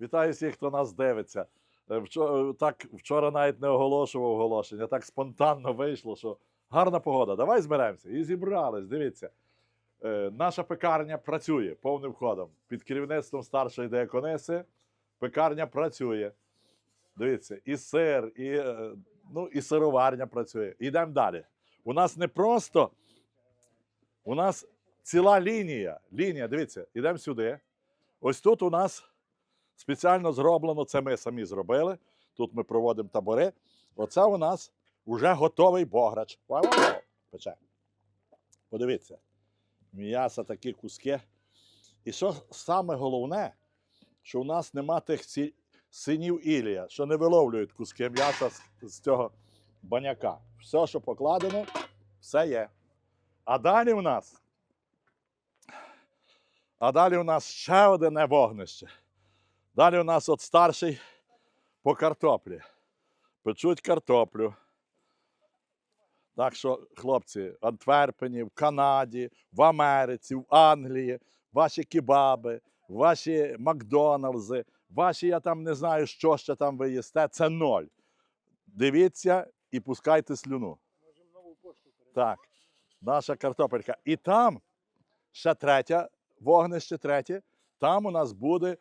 Вітаю всіх, хто нас дивиться. Е, вчо- е, Так, вчора навіть не оголошував оголошення, так спонтанно вийшло, що гарна погода. Давай зберемося. І зібрались. Дивіться. Е, Наша пекарня працює повним ходом. Під керівництвом старшої деякониси пекарня працює. Дивіться, і сир, і, е, ну, і сироварня працює. Йдемо далі. У нас не просто, у нас ціла лінія. Лінія, дивіться, йдемо сюди. Ось тут у нас спеціально зроблено, це ми самі зробили. Тут ми проводимо табори. Оце у нас вже готовий бограч. Пече. Подивіться. М'ясо такі куски. І що саме головне, що у нас нема тих ці... синів Ілія, що не виловлюють куски м'яса з, з цього баняка. Все, що покладено, все є. А далі у нас. А далі у нас ще одне вогнище. Далі у нас от старший по картоплі. Печуть картоплю. Так що, хлопці, в Антверпені, в Канаді, в Америці, в Англії, ваші кебаби, ваші Макдоналдзи, ваші, я там не знаю, що ще там ви їсте, це ноль. Дивіться і пускайте слюну. Так, наша картопелька. І там ще третє вогнище, третє. Там у нас буде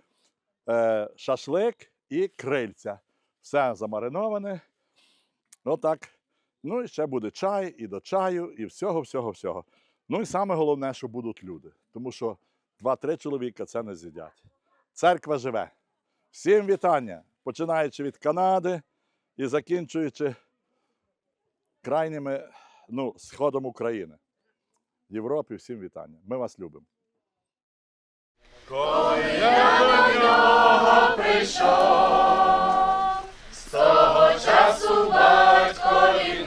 шашлик і крильця. Все замариноване. Отак. Ну і ще буде чай, і до чаю, і всього, всього, всього. Ну і саме головне, що будуть люди. Тому що два-три чоловіка це не з'їдять. Церква живе. Всім вітання, починаючи від Канади і закінчуючи крайніми, ну, сходом України. Європі всім вітання. Ми вас любимо. Коли я до нього прийшов, з того часу батькові мій,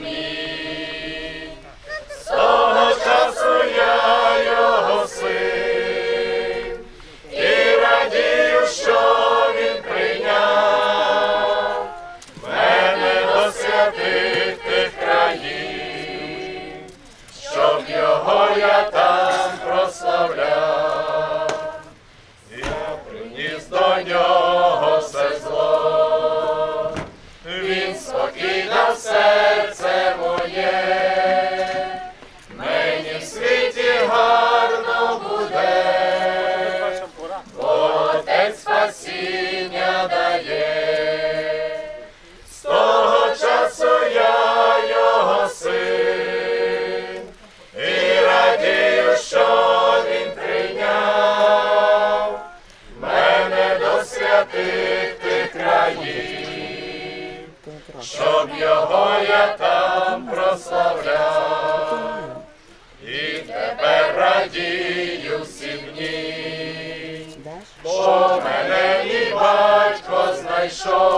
я там прославляв, і тепер радію всі дні, бо мене і батько знайшов,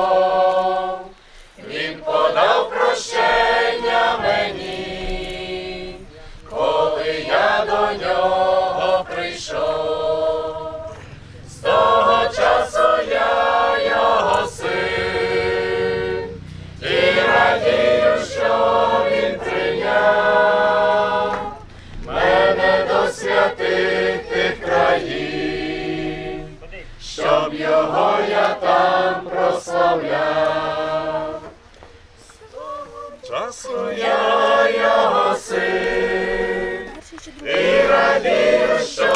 і радію, що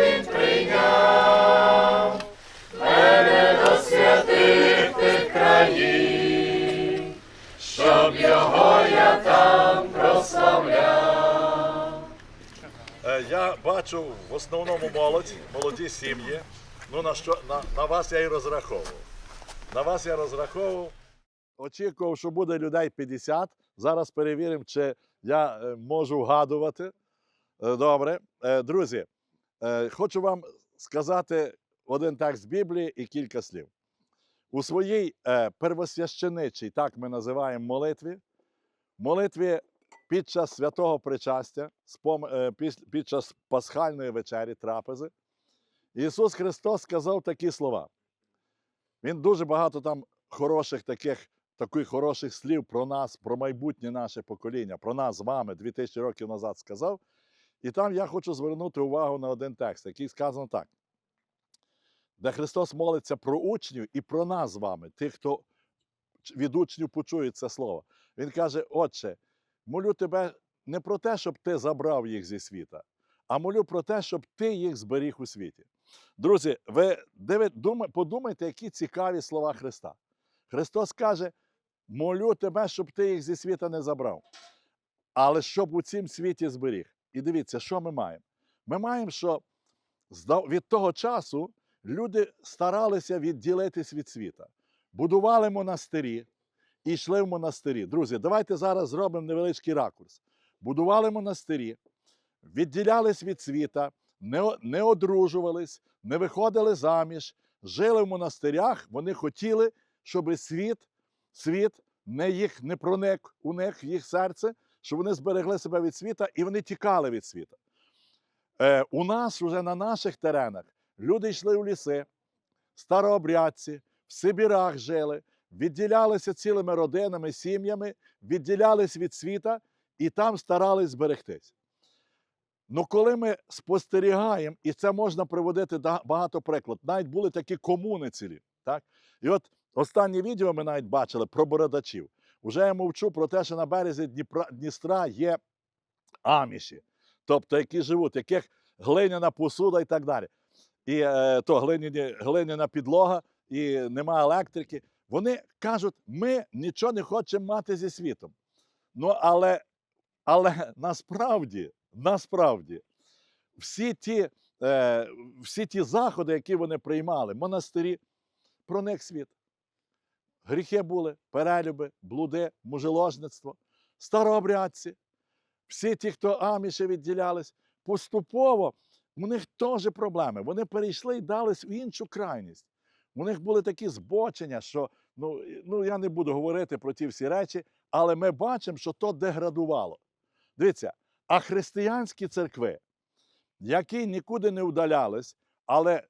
він прийняв мене до святих щоб його я там прославляв. Я бачу в основному молодь, молоді сім'ї. Ну на що на, на вас я і розраховував. На вас я розраховував. Очікував, що буде людей 50. Зараз перевіримо, чи я е, можу вгадувати. Е, Добре. Е, Друзі, хочу вам сказати один текст Біблії і кілька слів. У своїй первосвященичій, так ми називаємо молитві, молитві під час святого причастя, під час пасхальної вечері, трапези, Ісус Христос сказав такі слова. Він дуже багато там хороших таких, таких хороших слів про нас, про майбутнє наше покоління, про нас з вами 2000 років назад сказав. І там я хочу звернути увагу на один текст, який сказано так. де Христос молиться про учнів і про нас з вами, тих, хто від учнів почує це слово. Він каже: Отче, молю тебе не про те, щоб ти забрав їх зі світа, а молю про те, щоб ти їх зберіг у світі. Друзі, ви подумайте, які цікаві слова Христа. Христос каже: молю тебе, щоб ти їх зі світа не забрав, але щоб у цім світі зберіг. І дивіться, що ми маємо? Ми маємо, що від того часу люди старалися відділитись від світа, будували монастирі і йшли в монастирі. Друзі, давайте зараз зробимо невеличкий ракурс. Будували монастирі, відділялись від світа, не, не одружувались, не виходили заміж, жили в монастирях. Вони хотіли, щоб світ, світ не їх не проник у них їх серце, щоб вони зберегли себе від світа і вони тікали від світа. Е, у нас вже на наших теренах люди йшли в ліси, старообрядці, в Сибірах жили, відділялися цілими родинами, сім'ями, відділялись від світа і там старались зберегтись. Ну, коли ми спостерігаємо, і це можна приводити багато прикладів, навіть були такі комуни цілі. Так? І от останнє відео ми навіть бачили про бородачів. Уже я мовчу про те, що на березі Дніпра, Дністра є аміші, тобто які живуть, яких глиняна посуда і так далі. І е, то глиняні, глиняна підлога, і немає електрики. Вони кажуть, ми нічого не хочемо мати зі світом. Ну, але, але насправді, насправді, всі ті, е, всі ті заходи, які вони приймали, монастирі, про них світ. Гріхи були, перелюби, блуди, мужеложництво, старообрядці, всі ті, хто аміші відділялись, поступово у них теж проблеми. Вони перейшли і дались в іншу крайність. У них були такі збочення, що ну, ну я не буду говорити про ті всі речі, але ми бачимо, що то деградувало. Дивіться, а християнські церкви, які нікуди не вдалялись, але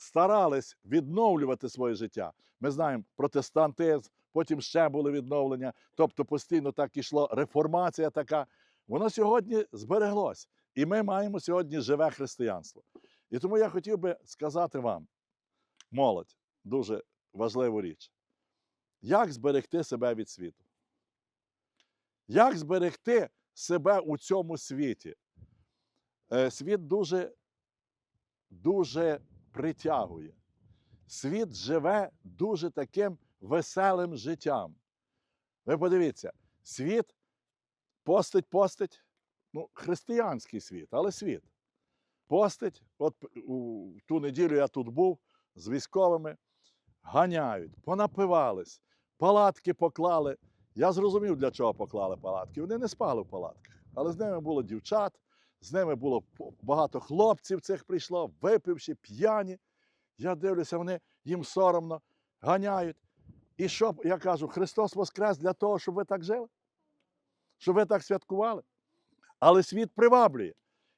старались відновлювати своє життя. Ми знаємо протестантизм, потім ще були відновлення, тобто постійно так ішло реформація така. Воно сьогодні збереглось. І ми маємо сьогодні живе християнство. І тому я хотів би сказати вам, молодь, дуже важливу річ. Як зберегти себе від світу? Як зберегти себе у цьому світі? Е, Світ дуже, дуже притягує. Світ живе дуже таким веселим життям. Ви подивіться, світ постить, постить, ну, християнський світ, але світ. Постить, от у ту неділю я тут був з військовими, ганяють, понапивались, палатки поклали. Я зрозумів, для чого поклали палатки. Вони не спали в палатках, але з ними було дівчат, з ними було багато хлопців цих прийшло, випивши, п'яні. Я дивлюся, вони їм соромно ганяють. І що я кажу, Христос Воскрес для того, щоб ви так жили? Щоб ви так святкували? Але світ приваблює.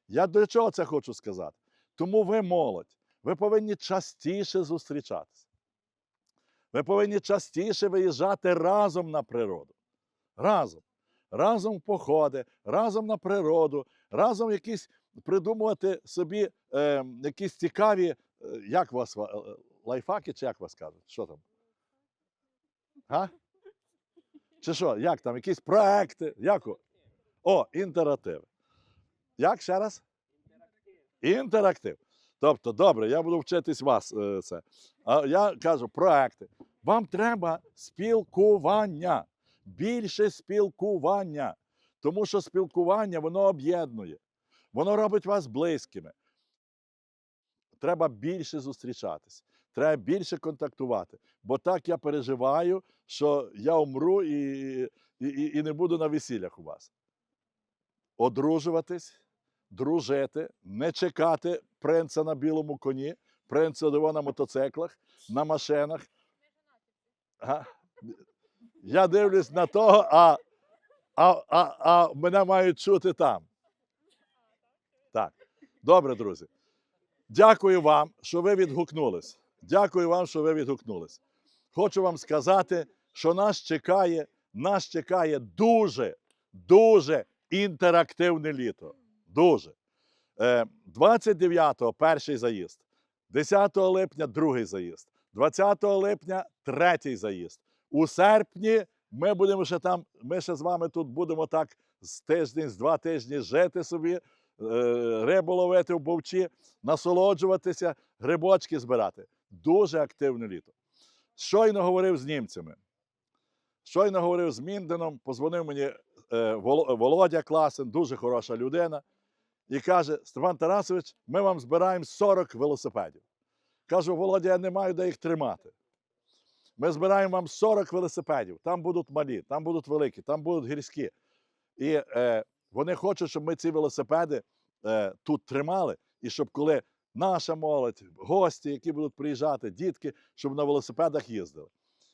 Я до чого це хочу сказати? Тому ви молодь, ви повинні частіше зустрічатися. Ви повинні частіше виїжджати разом на природу. Разом. Разом в походи, разом на природу, разом якісь придумувати собі е, якісь цікаві, е, як вас ва- е, лайфхаки, чи як вас кажуть? Що там? А? Чи що? Як там? Якісь проекти? Як? о? Інтерактиви. Як ще раз? Інтерактив. Тобто, добре, я буду вчитись вас е, це. А я кажу, проекти. Вам треба спілкування. Більше спілкування. Тому що спілкування воно об'єднує. Воно робить вас близькими. Треба більше зустрічатись, треба більше контактувати. Бо так я переживаю, що я умру і, і, і не буду на весіллях у вас. Одружуватись, дружити, не чекати принца на білому коні, принца його на мотоциклах, на машинах. Ага. Я дивлюсь на того, а, а, а, а мене мають чути там. Так. Добре, друзі. Дякую вам, що ви відгукнулись. Дякую вам, що ви відгукнулись. Хочу вам сказати, що нас чекає, нас чекає дуже, дуже інтерактивне літо. Дуже. Е, 29-го перший заїзд. 10 липня другий заїзд. 20 липня третій заїзд. У серпні ми будемо ще там, ми ще з вами тут будемо так з тиждень, з два тижні жити собі, е, рибу ловити в бовчі, насолоджуватися, грибочки збирати. Дуже активне літо. Щойно говорив з німцями. Щойно говорив з Мінденом, позвонив мені е, Володя Класен, дуже хороша людина, і каже: Степан Тарасович, ми вам збираємо 40 велосипедів. Кажу, Володя, я не маю де їх тримати. Ми збираємо вам 40 велосипедів. Там будуть малі, там будуть великі, там будуть гірські. І е, вони хочуть, щоб ми ці велосипеди е, тут тримали, і щоб коли наша молодь, гості, які будуть приїжджати, дітки, щоб на велосипедах їздили.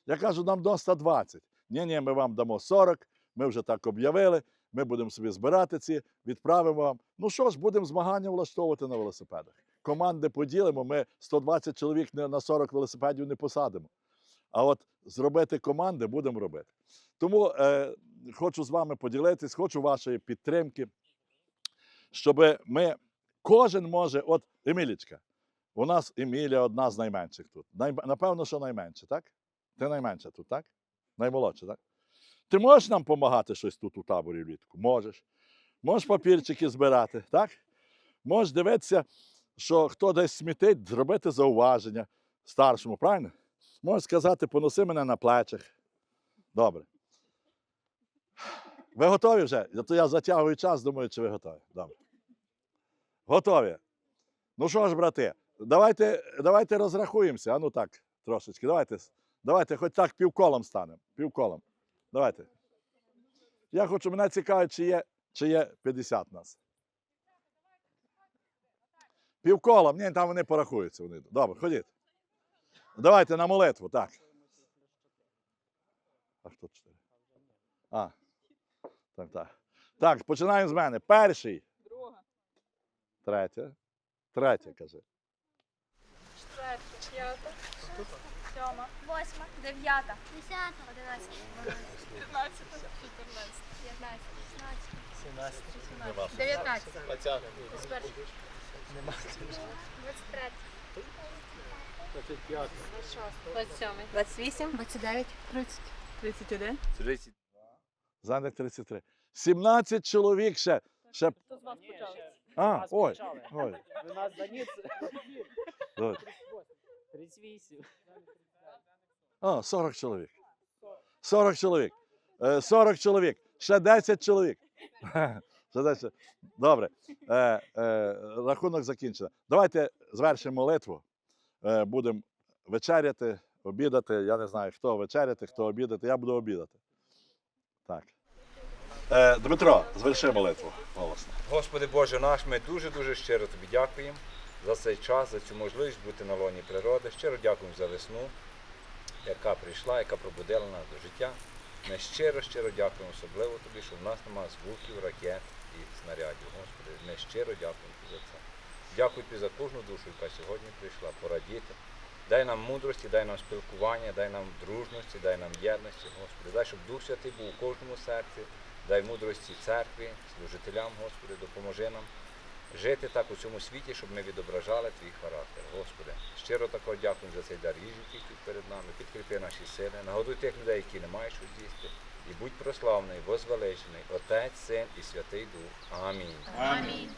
Я кажу, нам до 120. Ні, ні, ми вам дамо 40, ми вже так об'явили, ми будемо собі збирати ці, відправимо вам. Ну що ж, будемо змагання влаштовувати на велосипедах. Команди поділимо, ми 120 чоловік на 40 велосипедів не посадимо. А от зробити команди будемо робити. Тому е, хочу з вами поділитись, хочу вашої підтримки, щоб ми, кожен може, от Емілічка, у нас Емілія одна з найменших тут. Най, напевно, що найменше, так? Ти найменша тут, так? Наймолодша, так? Ти можеш нам допомагати щось тут у таборі влітку? Можеш. Можеш папірчики збирати, так? Можеш дивитися, що хто десь смітить, зробити зауваження старшому, правильно? Можеш сказати, поноси мене на плечах. Добре. Ви готові вже? То я затягую час, думаю, чи ви готові. Добре. Готові. Ну що ж, брати, давайте, давайте розрахуємося. А ну так, трошечки. Давайте, давайте хоч так півколом станемо. Півколом. Давайте. Я хочу, мене цікавить, чи є, чи є 50 нас. Півколом. Ні, там вони порахуються. Вони. Добре, ходіть. Давайте на молитву, так. А хто чотири? А. Так, так. Так, починаємо з мене. Перший. Друга, Третє. Третє, каже. четверта, п'ята, сьома, Восьма, дев'ята, десята, одинадцята, п'ятнадцята, чотирнадцята, п'ятнадцята, шістнадцята, шістнадцята, дев'ятнадцята, Двадцять. двадцять перша, двадцять третя, Двадцять п'ять. двадцять сьомий, двадцять вісім, двадцять дев'ять, тридцять. тридцять один. Тридцять. Заник 33. 17 чоловік ще. ще... Хто з вас почав? А, ой, ой. У нас Даніц 38. А, 40 чоловік. 40 чоловік. Е, 40 чоловік. Ще 10 чоловік. Ще 10. Добре. Е, е, рахунок закінчено. Давайте звершимо молитву. Е, будемо вечеряти, обідати. Я не знаю, хто вечеряти, хто обідати. Я буду обідати. Так. Е, Дмитро, зверши молитву голосно. Господи Боже наш, ми дуже-дуже щиро тобі дякуємо за цей час, за цю можливість бути на лоні природи. Щиро дякуємо за весну, яка прийшла, яка пробудила нас до життя. Ми щиро, щиро дякуємо особливо тобі, що в нас немає звуків, ракет і снарядів. Господи, ми щиро дякуємо за це. Дякую тобі за кожну душу, яка сьогодні прийшла порадіти. Дай нам мудрості, дай нам спілкування, дай нам дружності, дай нам єдності, Господи. Дай, щоб Дух Святий був у кожному серці. Дай мудрості церкві, служителям, Господи, допоможи нам жити так у цьому світі, щоб ми відображали твій характер. Господи, щиро також дякую за цей дар їжі, який перед нами. Підкріпи наші сили, нагодуй тих людей, які не мають що з'їсти. І будь прославний, возвеличений, Отець, Син і Святий Дух. Амінь. Амінь.